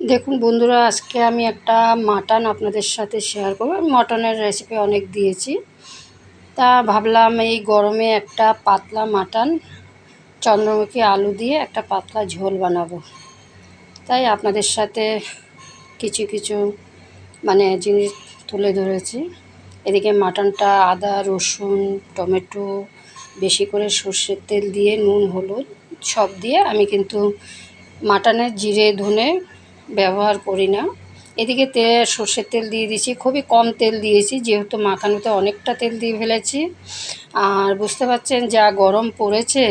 দেখুন বন্ধুরা, আজকে আমি একটা মাটন আপনাদের সাথে শেয়ার করব। মটনের রেসিপি অনেক দিয়েছি। তা ভাবলাম এই গরমে একটা পাতলা মাটন চন্দ্রমুখী আলু দিয়ে একটা পাতলা ঝোল বানাবো। তাই আপনাদের সাথে কিছু কিছু মানে জিনিস তুলে ধরেছি। এদিকে মাটনটা আদা, রসুন, টমেটো, বেশি করে সর্ষের তেল দিয়ে, নুন, হলুদ সব দিয়ে আমি কিন্তু মাটনের জিরে, ধনে ব্যবহার করি না। এদিকে তেল সর্ষের তেল দিয়ে দিয়েছি। খুবই কম তেল দিয়েছি, যেহেতু মাখানোতে অনেকটা তেল দিয়ে ফেলেছি। আর বুঝতে পারছেন, যা গরম পড়েছে,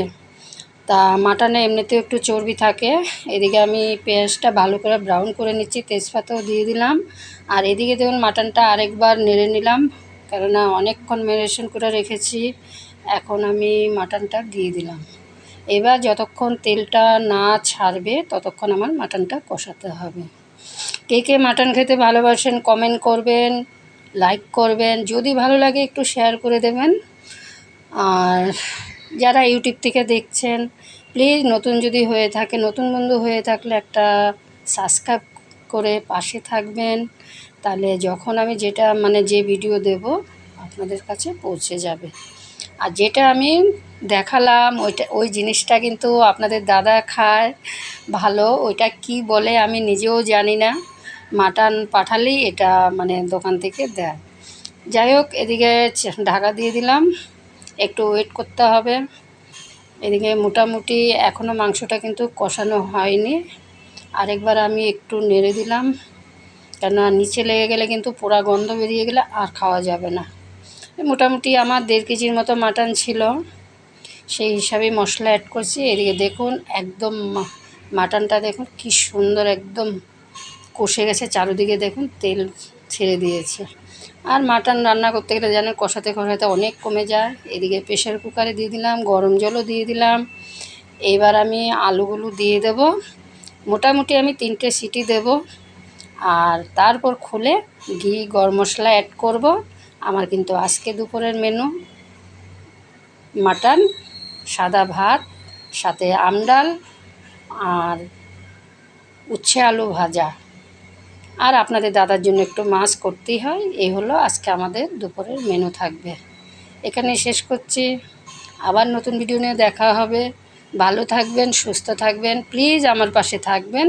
তা মাটনে এমনিতেও একটু চর্বি থাকে। এদিকে আমি পেঁয়াজটা ভালো করে ব্রাউন করে নিচ্ছি, তেজপাতাও দিয়ে দিলাম। আর এদিকে দেখুন, মাটনটা আরেকবার নেড়ে নিলাম, কেননা অনেকক্ষণ মেরেশন করে রেখেছি। এখন আমি মাটনটা দিয়ে দিলাম। এবার যতক্ষণ তেলটা না ছাড়বে, ততক্ষণ আমার মাটনটা কষাতে হবে। কে কে মাটন খেতে ভালোবাসেন কমেন্ট করবেন লাইক করবেন, যদি ভালো লাগে একটু শেয়ার করে দেবেন। আর যারা ইউটিউব থেকে দেখছেন প্লিজ নতুন যদি হয়ে থাকে, নতুন বন্ধু হয়ে থাকলে একটা সাবস্ক্রাইব করে পাশে থাকবেন। তাহলে যখন আমি যেটা মানে যে ভিডিও দেব, আপনাদের কাছে পৌঁছে যাবে। আর যেটা আমি দেখালাম, ওইটা, ওই জিনিসটা কিন্তু আপনাদের দাদা খায় ভালো। ওইটা কি বলে আমি নিজেও জানি না। মাটন পাঠালেই এটা মানে দোকান থেকে দেয়। যাই হোক, এদিকে ঢাকা দিয়ে দিলাম। একটু ওয়েট করতে হবে। এদিকে মোটামুটি এখনও মাংসটা কিন্তু কষানো হয়নি। আরেকবার আমি একটু নেড়ে দিলাম। কেননা নিচে লেগে গেলে কিন্তু পোড়া গন্ধ বেরিয়ে গেলে আর খাওয়া যাবে না। মোটামুটি আমার দেড় কেজির মতো মাটন ছিল। সেই হিসাবেই মশলা অ্যাড করছি। এদিকে দেখুন, একদম মাটনটা দেখুন কি সুন্দর একদম কষে গেছে। চারিদিকে দেখুন তেল ছেড়ে দিয়েছে। আর মাটন রান্না করতে গেলে জানেন কষাতে কষাতে অনেক কমে যায়। এদিকে প্রেশার কুকারে দিয়ে দিলাম, গরম জলও দিয়ে দিলাম। এবার আমি আলুগুলো দিয়ে দেব। মোটামুটি আমি তিনটে সিটি দেব। আর তারপর খুলে ঘি, গরম মশলা অ্যাড করব। আমার কিন্তু আজকে দুপুরের মেনু মাটন সাদা ভাত, সাথে আমডাল আর উচ্ছে আলু ভাজা। আর আপনাদের দাদার জন্য একটু মাছ করতেই হয়, এই হলো আজকে আমাদের দুপুরের মেনু থাকবে। এখানে শেষ করছি। আবার নতুন ভিডিও নিয়ে দেখা হবে। ভালো থাকবেন, সুস্থ থাকবেন। প্লিজ আমার পাশে থাকবেন।